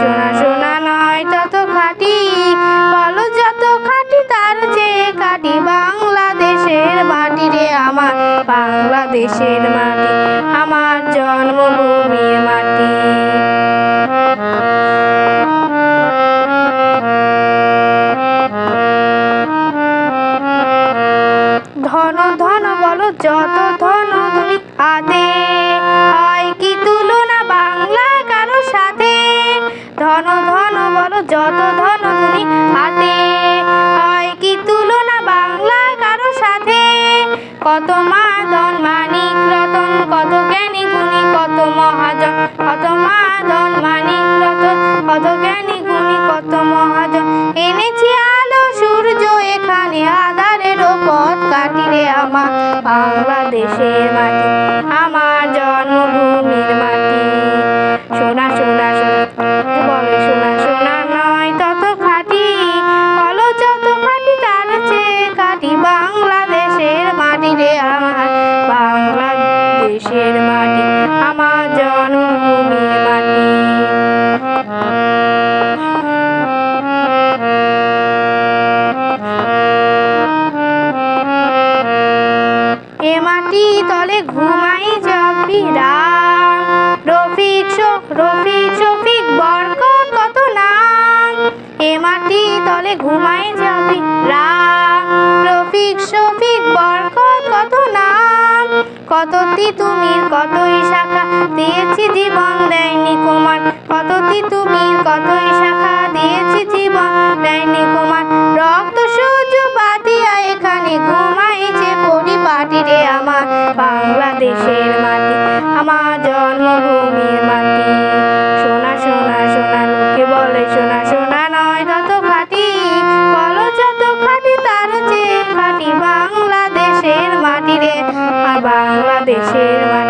সোনা সোনা নয় তত খাটি, বলো যত খাটি তার বাংলাদেশের মাটি রে আমার, বাংলাদেশের মাটি, আমার জন্মভূমির মাটি। ধন ধন বলো যত কত মাদন, মানিক রতন, কত জ্ঞানী গুণী, কত মহাজন, কত মাদন, মানিক রতন, কত জ্ঞানী গুণী, কত মহাজন। এনেছি আলো, সূর্য, এখানে আধারের পথ কাটিরে আমার বাংলাদেশের মাটি। রে আমার বাংলাদেশের মাটি, আমার জন্মভূমির মাটি। এ মাটি তলে ঘুমাই যাবি কত তলে ঘুমাই যাবি নাম কত তিতুমির কতই শাখা দিয়েছি জীবন দেয়নি কুমার? কত তিতুমির কতই শাখা দিয়েছি জীবন দেয়নি কুমার? রক্ত সূর্য বাতিয়া এখানে ঘুমাইছে পরিপাটিরে আমার বাংলাদেশের মাটি। আমার জন্মভূমির বাংলাদেশের